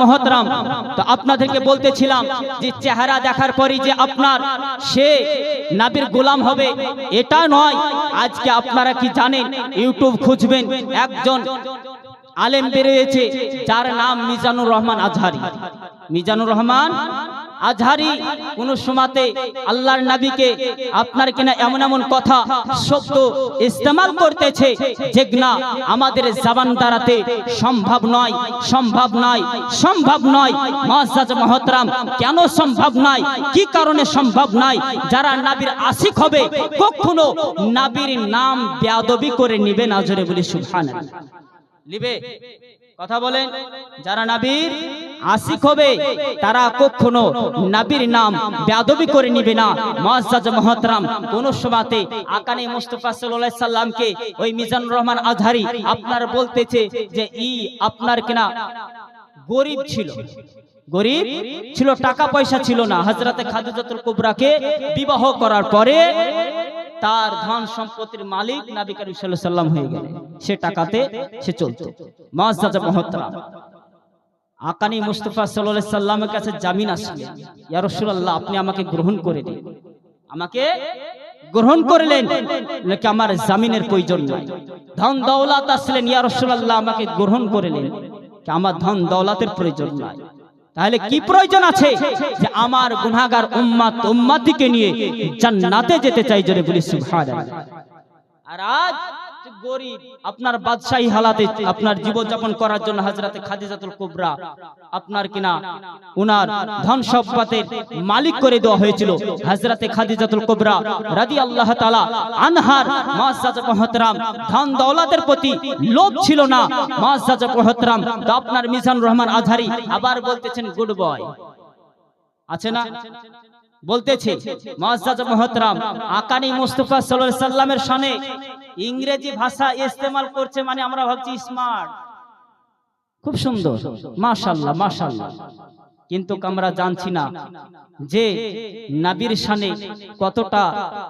মহতরাম, তো আপনাদেরকে বলতেছিলাম যে চেহারা দেখার পরই যে আপনার সে নাবির গোলাম হবে, এটা নয়। আজকে আপনারা কি জানেন? ইউটিউব খুঁজবেন, একজন আলেম বেরিয়েছে, যার নাম মিজানুর রহমান আজহারি। মিজানুর রহমান আজহারি, কোন সময়তে আল্লাহর নবীকে আপনার কিনা এমন এমন কথা, শব্দ ইস্তেমাল করতেছে যে না আমাদের জবান দ্বারাতে সম্ভব নয় সম্ভব নয় সম্ভব নয়। মহাজ মহতরাম, কেন সম্ভব নয়? কি কারণে সম্ভব নয়? যারা নাবির আশিক হবে, কখনো নাবির নাম বেয়াদবি করে নিবে না, জোরে বলি সুবহানাল্লাহ। লিবে কথা বলেন, যারা নাবির আশিক হবে, তারা কখনো নাবির নাম বেয়াদবি করে নিবে না। মুআজ্জাজ মহতরাম কোন সময়তে আকানি মুস্তাফা আলাইহি সাল্লামকে ওই মিজানুর রহমান আজহারি আপনার বলতেছে যে, ই আপনার কিনা গরিব ছিল। গরিব ছিল, টাকা পয়সা ছিল না। হযরতে খাদিজাতুল কুবরাকে বিবাহ করার পরে তার ধন সম্পত্তির মালিক নবী করিম সাল্লাল্লাহু আলাইহি সাল্লাম হয়ে গেলেন। সে টাকাতে সে চলতো। মুআজ্জাজ মহতরাম আকানি মুস্তাফা আলাইহি সাল্লামের কাছে জামিন আসলেন ইয়া রাসূলুল্লাহ, আপনি আমাকে গ্রহণ করে দিন। আমাকে গ্রহণ করলেন, নাকি আমার জামিনের প্রয়োজন নাই? ধন দৌলত আসলেন, ইয়া রাসূলুল্লাহ, আমাকে গ্রহণ করলেন কি আমার ধন দৌলতের প্রয়োজন নাই? তাহলে কি প্রয়োজন আছে যে আমার গুনাহগার উম্মত উম্মতিকে নিয়ে জান্নাতে যেতে চাই জোরে বলি সুবহানাল্লাহ। আর আজ গরিব, আপনার বাদশাহী হালাতে আপনার জীবনযাপন করার জন্য হযরতে খাদিজাতুল কুবরা। আপনার কিনা উনার ধন সম্পদের মালিক করে দেওয়া হয়েছিল হযরতে খাদিজাতুল কুবরা রাদিয়াল্লাহু তাআলা আনহার। মুআজ্জাজ মুহতারাম ধন দৌলতের প্রতি লোভ ছিল না। মুআজ্জাজ মুহতারাম, তো আপনার মিজানুর রহমান আজহারি আবার বলতেছেন, গুড বয়। আছে না? বলতেছে মহাজ মহতরাম, আকানি মুস্তফা সাল্লামের সামনে ইংরেজি ভাষা ইস্তেমাল করছে মানে আমরা ভাবছি স্মার্ট খুব সুন্দর, মাশাল্লাহ মাশাআল্লাহ কিন্তু আমরা জানছি না যে নাবির শানে কতটা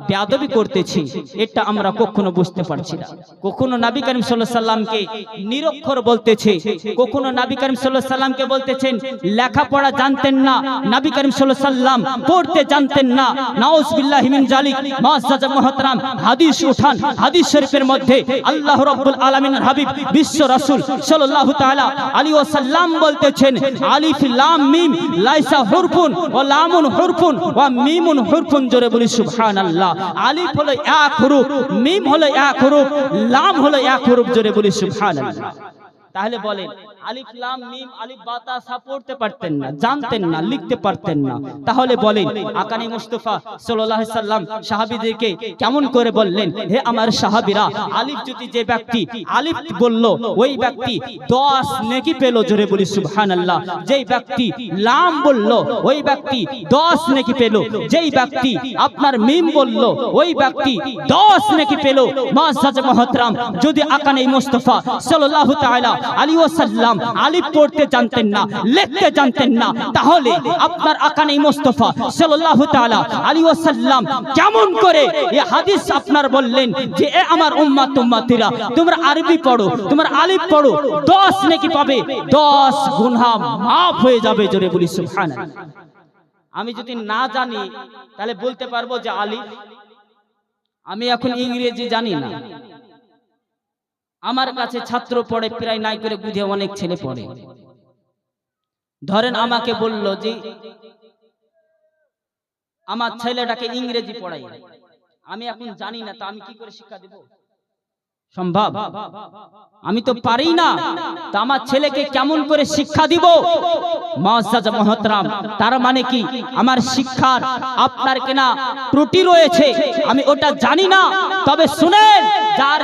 বেয়াদবি করতেছি এটা আমরা কখনো বুঝতে পারছি না। কখনো নবী করিম সাল্লাল্লাহু আলাইহি সাল্লামকে নিরক্ষর বলতেছে কখনো নবী করিম সাল্লাল্লাহু আলাইহি সাল্লামকে বলতেছেন লেখাপড়া জানতেন না নবী করিম সাল্লাল্লাহু আলাইহি সাল্লাম পড়তে জানতেন না নাউজ বিল্লাহি মিন জালিক মুআজ্জাজ মুহতারাম হাদিস উঠান হাদিস শরীফের মধ্যে আল্লাহ রাব্বুল আলামিনের হাবিব বিশ্ব রাসূল সাল্লাল্লাহু তাআলা আলাইহি ওয়াসাল্লাম বলতেছেন আলিফ লাম মিম লাইসা হুরফুন ওয়া লামুন হুরফুন ওয়া মিমুন হুরফুন জোরে বলি সুবহানাল্লাহ। আলিফ হলো এক হুরুফ, মিম হলো এক হুরুফ, লাম হলো এক হুরুফ জোরে বলি সুবহানাল্লাহ। তাহলে বলেন আলিফ লাম মিম আলিফ বাতা সা পড়তে পারতেন না জানতেন না লিখতে পারতেন না। তাহলে বলেন আকানি মুস্তাফা সাল্লাল্লাহু আলাইহি সাল্লাম সাহাবীদেরকে কেমন করে বললেন হে আমার সাহাবীরা আলিফ যদি যে ব্যক্তি আলিফ বলল ওই ব্যক্তি 10 নেকি পেল জোরে বলি সুবহানাল্লাহ। যেই ব্যক্তি লাম বলল ওই ব্যক্তি 10 নেকি পেল। যেই ব্যক্তি আপনার মিম বলল ওই ব্যক্তি 10 নেকি পেল মুআজ্জাজ মুহতারাম যদি আকানি মুস্তাফা সাল্লাল্লাহু তাআলা আলী ওয়াসাল্লাম আলিফ পড়তে জানতেন না, লিখতে জানতেন না। তাহলে আপনার আকানি মুস্তাফা সাল্লাল্লাহু তাআলা আলী ওয়াসাল্লাম কেমন করে এই হাদিস আপনার বললেন যে, এ আমার উম্মত উম্মতিরা, তোমরা আরবি পড়ো, তোমরা আলিফ পড়ো 10 নেকি পাবে 10 গুনাহ maaf হয়ে যাবে জোরে বলি, সুবহানাল্লাহ। আমি যদি না জানি, তাহলে বলতে পারব যে আলিফ, আমি এখন ইংরেজি জানি না। আমার কাছে ছাত্র পড়ে প্রায় নাই করে বুঝে অনেক ছেলে পড়ে। ধরেন আমাকে বলল যে, আমার ছেলেটাকে ইংরেজি পড়াই। আমি এখন জানি না, তা আমি কি করে শিক্ষা দেব? সম্ভব? আমি তো পারি না। তা আমার ছেলেকে কেমন করে শিক্ষা দিব? মহাজাজ মহতরাম, তার মানে কি? আমার শিক্ষার আপনার কেনা ত্রুটি রয়েছে, আমি ওটা জানি না। তবে শুনেন, যার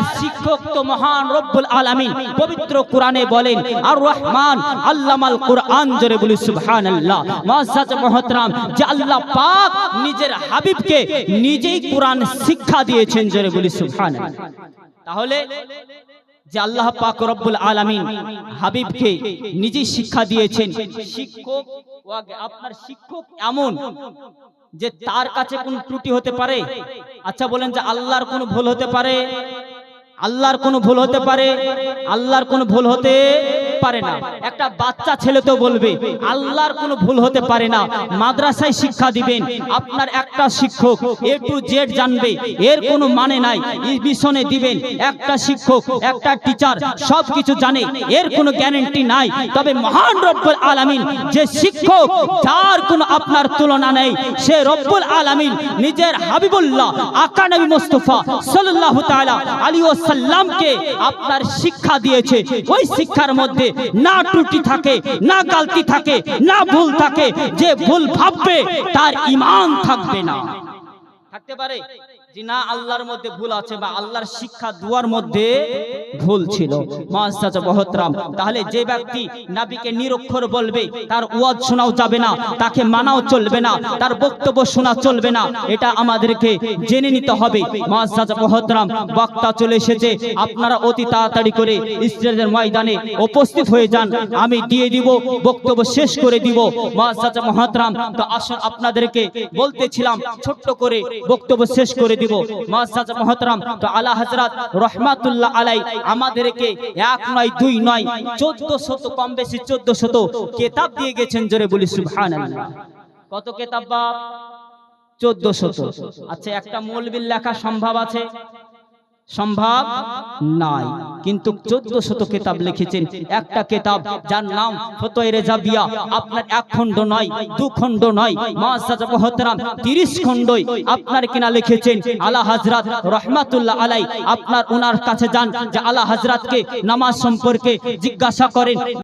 শিক্ষক মহান রব্বুল আলামিন পবিত্র কোরআনে বলেন আর রহমান আল্লামাল কোরআন জোরে বলি, সুবহানাল্লাহ মহাজাজ মহতরাম, যে আল্লাহ পাক নিজের হাবিবকে নিজেই কোরআন শিক্ষা দিয়েছেন, জোরে বলি, সুবহানাল্লাহ তাহলে, যে আল্লাহ পাক রব্বুল আলামিন হাবিবকে নিজেই শিক্ষা দিয়েছেন, শিক্ষক আপনার শিক্ষক এমন যে তার কাছে কোন ত্রুটি হতে পারে? আচ্ছা বলেন যে আল্লাহর কোন ভুল হতে পারে? আল্লাহর কোনো ভুল হতে পারে? আল্লাহর কোনো ভুল হতে পারে না। একটা বাচ্চা ছেলে তো বলবে, আল্লাহর কোনো ভুল হতে পারে না, মাদ্রাসায় শিক্ষা দিবেন, আপনার একটা শিক্ষক এ টু জেড জানবে, এর কোনো মানে নাই মিশনে দিবেন, একটা শিক্ষক, একটা টিচার সব কিছু জানে, এর কোনো গ্যারান্টি নাই। তবে মহান রব্বুল আলামিন যে শিক্ষক, যার কোনো আপনার তুলনা নেই, সে রব্বুল আলামিন নিজের হাবিবুল্লাহ, আকা নবী মুস্তাফা সাল্লাল্লাহু তাআলা আলী ওয়াসাল্লামকে আপনার শিক্ষা দিয়েছে। ওই শিক্ষার মধ্যে না ত্রুটি থাকে, না গালতি থাকে, না ভুল থাকে, যে ভুল ভাববে, তার ইমান থাকবে না। থাকতে পারে? যে না, আল্লাহর মধ্যে ভুল আছে বা আল্লাহর শিক্ষা দুয়ার মধ্যে ভুল ছিল। মহাজাজা বহতরাম তাহলে যে ব্যক্তি নাবিকে নিরক্ষর বলবে তার ওয়াজ শোনাও যাবে না তাকে মানাও চলবে না তার বক্তব্য শোনা চলবে না এটা আমাদেরকে জেনে নিতে হবে। মহাজাজা বহতরাম বক্তা চলে এসেছে। আপনারা অতি তাড়াতাড়ি করে স্টেজের ময়দানে উপস্থিত হয়ে যান। আমি দিয়ে দিব বক্তব্য শেষ করে দিব। মহাজাজা মহাতরাম তো আসুন আপনাদেরকে বলতেছিলাম ছোট্ট করে বক্তব্য শেষ করে দিব। মহাজাজা মহাতরাম তো আলা হযরত রহমাতুল্লাহ আলাই আমাদেরকে এক নয়, দুই নয়, চোদ্দ শত, কম বেশি চোদ্দ শত কেতাব দিয়ে গেছেন জোরে বলি সুভান কত কেতাব বাপ? চোদ্দ শত। আচ্ছা একটা মৌলবিল লেখা সম্ভব আছে? সম্ভব নাই। কিন্তু চোদ্দ শত কেতাব লিখেছেন। একটা কেতাব যার নাম রেজাবিয়া। আপনার এক খণ্ড নয়, দু খণ্ড নয় তিরিশ খণ্ডই আপনার কিনা লিখেছেন। আলা হাজরাত রহমাতুল্লাহ আলাই আপনার ওনার কাছে যান, যে আলা হাজরাতকে নামাজ সম্পর্কে জিজ্ঞাসা করেন।